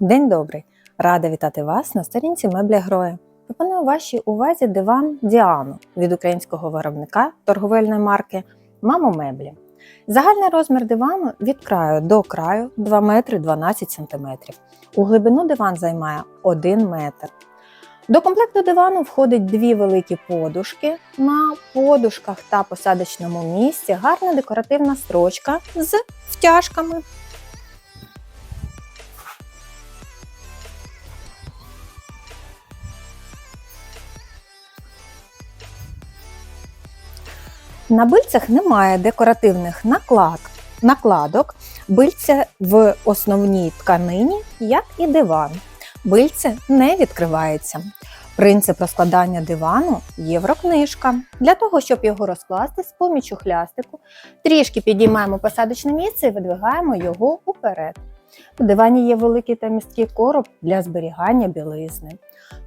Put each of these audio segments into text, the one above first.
День добрий! Рада вітати вас на сторінці меблі Грої. Пропоную вашій увазі диван Діану від українського виробника торговельної марки Мамо Меблі. Загальний розмір дивану від краю до краю 2 метри 12 см. У глибину диван займає 1 метр. До комплекту дивану входить дві великі подушки. На подушках та посадочному місці гарна декоративна строчка з втяжками. На бильцях немає декоративних наклад, накладок. Бильце в основній тканині, як і диван. Бильце не відкривається. Принцип розкладання дивану єврокнижка. Для того, щоб його розкласти з помічю хлястику, трішки підіймаємо посадочне місце і видвигаємо його уперед. У дивані є великий та місткий короб для зберігання білизни.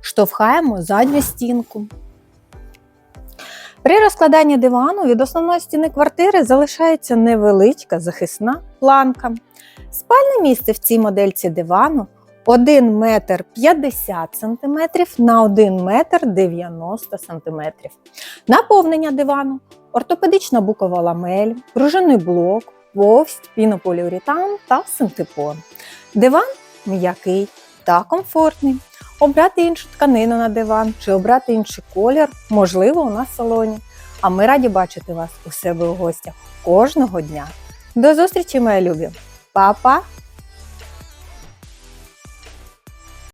Штовхаємо задню стінку. При розкладанні дивану від основної стіни квартири залишається невеличка захисна планка. Спальне місце в цій модельці дивану 1 метр 50 см на 1 метр 90 см. Наповнення дивану ортопедична букова ламель, пружинний блок, повсть, пінополіуретан та синтепон. Диван м'який та комфортний. Обрати іншу тканину на диван чи обрати інший колір можливо у нас в салоні. А ми раді бачити вас у себе у гостях кожного дня. До зустрічі, мої любі! Па-па!